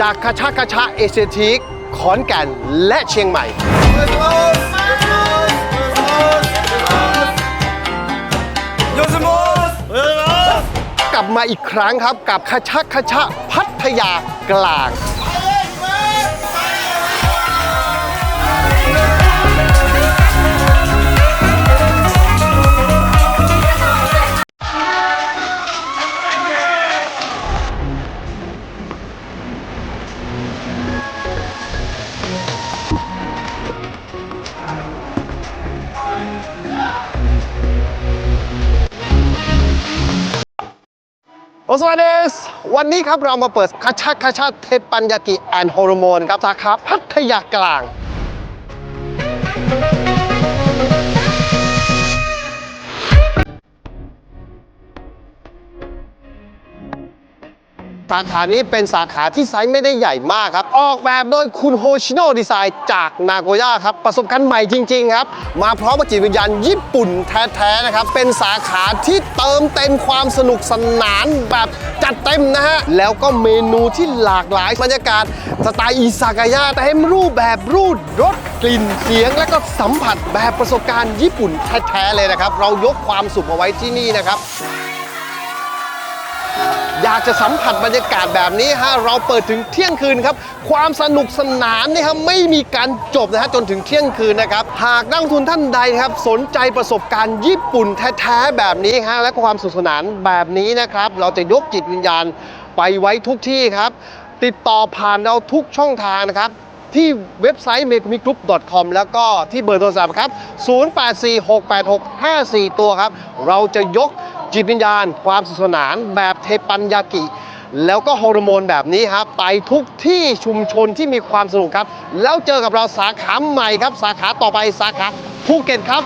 จากคาชาคาชาเอเชียทีกขอนแก่นและเชียงใหม่ กลับมาอีกครั้งครับกับคาชาคาชาพัทยากลาง อสวัสดีครับวันนี้ครับเรามาเปิดคาชาคาชาเทปัญญากิแอนฮอร์โมนครับสาขาพัทยากลาง สาขานี้เป็นสาขาที่ไซส์ไม่ได้ใหญ่มากครับ ออกแบบโดยคุณโฮชิโนะดีไซน์จากนาโกย่าครับ ประสบการณ์ใหม่จริง ๆ ครับ มาพร้อมกับจิตวิญญาณญี่ปุ่นแท้ๆนะครับ เป็นสาขาที่เติมเต็มความสนุกสนานแบบจัดเต็มนะฮะ แล้วก็เมนูที่หลากหลายบรรยากาศสไตล์อิซากายะเต็มรูปแบบรูดรสกลิ่นเสียง และก็สัมผัสแบบประสบการณ์ญี่ปุ่นแท้ๆเลยนะครับ เรายกความสุขมาไว้ที่นี่นะครับ อยากจะสัมผัสบรรยากาศแบบนี้ฮะเราเปิดถึงเที่ยงคืนครับ ความสนุกสนานนี่ครับไม่มีการจบนะฮะจนถึงเที่ยงคืนนะครับหากนักลงทุนท่านใดครับสนใจประสบการณ์ญี่ปุ่นแท้ๆแบบนี้ฮะและความสนุกสนานแบบนี้นะครับ เราจะยกจิตวิญญาณไปไว้ทุกที่ครับ ติดต่อผ่านเราทุกช่องทางนะครับ ที่เว็บไซต์ m e g u m i g r o u p c o m แล้วก็ที่เบอร์โทรศัพท์ครับ 08468654 ตัวครับ เราจะยก จิตวิญญาณ ความสนุขสนานแบบเทปัญญากิ แล้วก็ฮอร์โมนแบบนี้ครับ ไปทุกที่ชุมชนที่มีความสนุกครับ แล้วเจอกับเราสาขาใหม่ครับ สาขาต่อไปสาขาภูเก็ตครับ